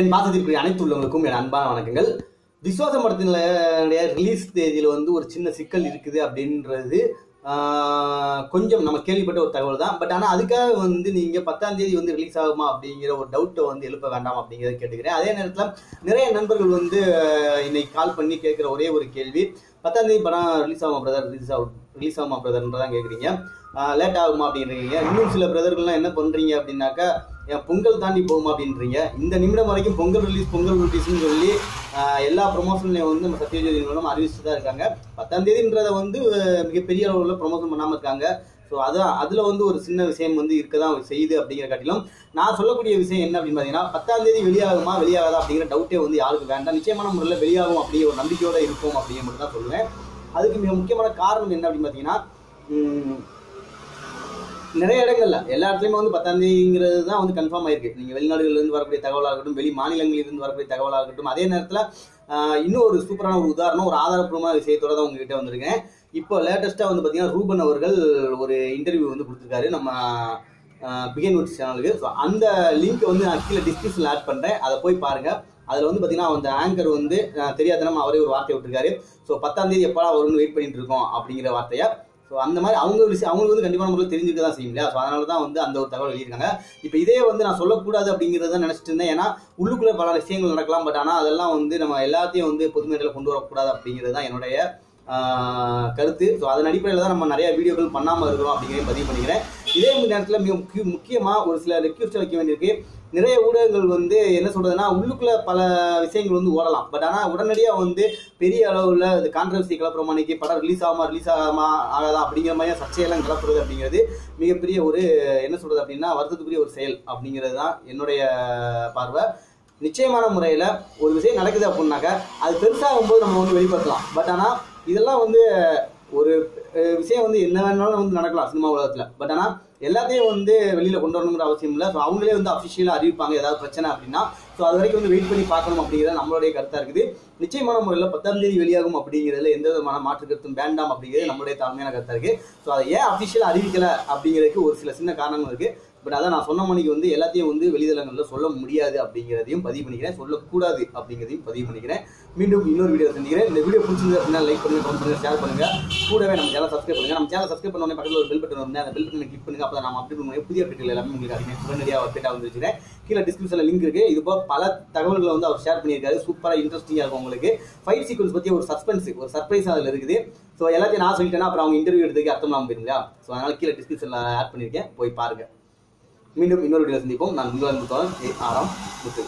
என் மாதத்திற்கு அனைத்து உள்ளவங்களுக்கும் என் அன்பான வணக்கங்கள். விசுவாச படத்தினுடைய ரிலீஸ் தேதியில் வந்து ஒரு சின்ன சிக்கல் இருக்குது அப்படின்றது கொஞ்சம் நம்ம கேள்விப்பட்ட ஒரு தகவல் தான். பட் ஆனால் அதுக்காக வந்து நீங்கள் பத்தாம் தேதி வந்து ரிலீஸ் ஆகுமா அப்படிங்கிற ஒரு டவுட்டை வந்து எழுப்ப வேண்டாம் அப்படிங்கிறத கேட்டுக்கிறேன். அதே நேரத்தில் நிறைய நண்பர்கள் வந்து இன்னைக்கு கால் பண்ணி கேட்குற ஒரே ஒரு கேள்வி. பத்தாம் தேதி படம் ரிலீஸ் ஆகுமா பிரதர் ரிலீஸ் ஆகும் ரிலீஸ் ஆகுமா பிரதர்ன்றதான் கேட்குறீங்க. லேட் ஆகுமா அப்படின்றீங்க இன்னும் சில பிரதர்கள்லாம் என்ன பண்ணுறீங்க அப்படின்னாக்கா பொங்கல் தாண்டி போகுமா அப்படின்றீங்க. இந்த நிமிடம் வரைக்கும் பொங்கல் ரிலீஸ் பொங்கல் ரிலீஸ்னு சொல்லி எல்லா ப்ரொமோஷன்லையும் வந்து நம்ம சத்யஜோதி நிறுவனம் அறிவிச்சுட்டு தான் இருக்காங்க. பத்தாம் தேதின்றதை வந்து மிகப்பெரிய அளவில் ப்ரொமோஷன் பண்ணாமல் இருக்காங்க. ஸோ அதான் அதில் வந்து ஒரு சின்ன விஷயம் வந்து இருக்க தான் செய்யுது அப்படிங்கிற காட்டிலும் நான் சொல்லக்கூடிய விஷயம் என்ன அப்படின்னு பார்த்தீங்கன்னா பத்தாம் தேதி வெளியாகுமா வெளியாகாதா அப்படிங்கிற டவுட்டே வந்து யாருக்கு வேண்டாம். நிச்சயமான முறையில் வெளியாகும் அப்படிங்கிற ஒரு நம்பிக்கையோடு இருக்கும் அப்படிங்கிற மட்டும் தான் சொல்லுவேன். அதுக்கு மிக முக்கியமான காரணம் என்ன அப்படின்னு பார்த்தீங்கன்னா நிறைய இடங்கள்ல. எல்லா இடத்துலயுமே வந்து பத்தாம் தேதிங்கிறது தான் வந்து கன்ஃபார்ம் ஆயிருக்கு. நீங்க வெளிநாடுகள்ல இருந்து வரக்கூடிய தகவலாக இருக்கட்டும் வெளி மாநிலங்களில் இருந்து வரக்கூடிய தகவலாக இருக்கட்டும் அதே நேரத்துல இன்னும் ஒரு சூப்பரான ஒரு உதாரணம் ஒரு ஆதாரப்பூர்வமான விஷயத்தோட தான் உங்ககிட்ட வந்திருக்கேன். இப்போ லேட்டஸ்டா வந்து பாத்தீங்கன்னா ரூபன் அவர்கள் ஒரு இன்டர்வியூ வந்து கொடுத்துருக்காரு நம்ம பிகன் நியூஸ் சேனலுக்கு ஸோ அந்த லிங்க் வந்து நான் கீழே டிஸ்கிரிப்ஷனில் ஆட் பண்றேன். அதை போய் பாருங்க. அதில் வந்து பார்த்தீங்கன்னா அந்த ஆங்கர் வந்து தெரியாத நம்ம அவரே ஒரு வார்த்தை விட்டுருக்காரு. ஸோ பத்தாம் தேதி எப்படா வரும்னு வெயிட் பண்ணிட்டு இருக்கோம் அப்படிங்கிற வார்த்தையை? ஸோ அந்த மாதிரி அவங்க விஷயம் அவங்களுக்கு வந்து கண்டிப்பான முறையில் தெரிஞ்சுக்க தான் செய்யும் இல்லையா? ஸோ அதனால தான் வந்து அந்த ஒரு தகவல் எழுதியிருக்காங்க இப்போ இதே வந்து நான் சொல்லக்கூடாது அப்படிங்கிறத நினச்சிட்டு இருந்தேன். ஏன்னா உள்ளுக்குள்ளே பல விஷயங்கள் நடக்கலாம். பட் ஆனால் அதெல்லாம் வந்து நம்ம எல்லாத்தையும் வந்து பொதுமேடையில் கொண்டு வரக்கூடாது அப்படிங்கிறது தான் என்னுடைய கருத்து. ஸோ அதன் அடிப்படையில் தான் நம்ம நிறைய வீடியோக்கள் பண்ணாமல் இருக்கிறோம் அப்படிங்கிறத பதிவு பண்ணிக்கிறேன். இதே நேரத்தில் மிக முக்கிய முக்கியமாக ஒரு சில ரெக்வஸ்ட் வைக்க வேண்டியிருக்கு. நிறைய ஊடகங்கள் வந்து என்ன சொல்றதுன்னா உள்ளுக்குள்ள பல விஷயங்கள் வந்து ஓடலாம். பட் ஆனால் உடனடியாக வந்து பெரிய அளவில் இது கான்ட்ரவர்சி கிளப்புற படம் ரிலீஸ் ஆகாமா ரிலீஸ் ஆகாமா ஆகாதா அப்படிங்கிற மாதிரி சர்ச்சையெல்லாம் கிளப்புறது அப்படிங்கிறது மிகப்பெரிய ஒரு என்ன சொல்றது அப்படின்னா வருத்தத்துக்குரிய ஒரு செயல் அப்படிங்கிறது தான் என்னுடைய பார்வை. நிச்சயமான முறையில் ஒரு விஷயம் நடக்குது அப்படின்னாக்கா அது பெருசாகும் போது நம்ம வந்து வெளிப்படுத்தலாம். பட் ஆனால் இதெல்லாம் வந்து ஒரு விஷயம் வந்து என்ன வேணாலும் வந்து நடக்கலாம் சினிமா உலகத்தில். பட் ஆனால் எல்லாத்தையும் வந்து வெளியில் கொண்டு வரணுங்கிற அவசியம் இல்லை. ஸோ அவங்களே வந்து அஃபிஷியலாக அறிவிப்பாங்க ஏதாவது பிரச்சனை அப்படின்னா. ஸோ அது வரைக்கும் வந்து வெயிட் பண்ணி பார்க்கணும் அப்படிங்கிறது நம்மளுடைய கருத்தாக இருக்குது. நிச்சயமான முறையில் பத்தாம் தேதி வெளியாகும் அப்படிங்கிறதுல எந்த விதமான மாற்று கருத்தும் வேண்டாம் அப்படிங்கிறது நம்மளுடைய தலைமையான கருத்தாக இருக்குது ஸோ அதை ஏன் அஃபிஷியலாக அறிவிக்கல அப்படிங்கிறதுக்கு ஒரு சில சின்ன காரணங்கள் இருக்குது பட் அதான் நான் சொன்ன மணிக்கு வந்து எல்லாத்தையும் வந்து வெளிதளங்களில் சொல்ல முடியாது அப்படிங்கிறதையும் பதிவு பண்ணிக்கிறேன். சொல்லக்கூடாது அப்படிங்கிறதையும் பதிவு பண்ணிக்கிறேன். மீண்டும் இன்னொரு வீடியோ சந்திக்கிறேன். இந்த வீடியோ பிடிச்சிருந்தது அப்படின்னா லைக் பண்ணுங்க கமெண்ட் பண்ணுங்க ஷேர் பண்ணுங்க. கூடவே நம்ம சேனல் சப்ஸ்கிரைப் பண்ணுங்க. நம்ம சேனல் சப்ஸ்கிரைப் பண்ண பக்கத்தில் ஒரு பெல் பட்டன் வந்து அந்த பெல் பட்டனை கிளிக் பண்ணுங்க. அப்போ நம்ம அப்டேட் பண்ணுவோம். புதிய அப்டேட்கள் எல்லாமே உங்களுக்கு அதிகமாக உடனடியாக அப்டேட்டாக வந்து வச்சுக்கிறேன் கீழே டிஸ்கிரிப்ஷனில் லிங்க் இருக்கு. இது போக பல தகவல்களை வந்து அவர் ஷேர் பண்ணியிருக்காரு. சூப்பராக இன்ட்ரெஸ்டிங்காக இருக்கும் உங்களுக்கு. ஃபைட் சீக்வன்ஸ் பற்றி ஒரு சஸ்பென்ஸ் ஒரு சர்ப்ரைஸ் அதில் இருக்குது. ஸோ எல்லாத்தையும் நான் சொல்லிட்டேன்னா அப்புறம் அவங்க இன்டர்வியூ எடுத்துக்கு அர்த்தம் இல்லாமல் போயிருங்களா? ஸோ அதனால் கீழே டிஸ்கிரிப்ஷனில் ஆட் பண்ணியிருக்கேன். போய் பாருங்கள் மீண்டும் இன்னொரு வீடியோ சந்திப்போம் நான் உங்கள் அன்பு தோழன் ஏ. ஆராம் முத்து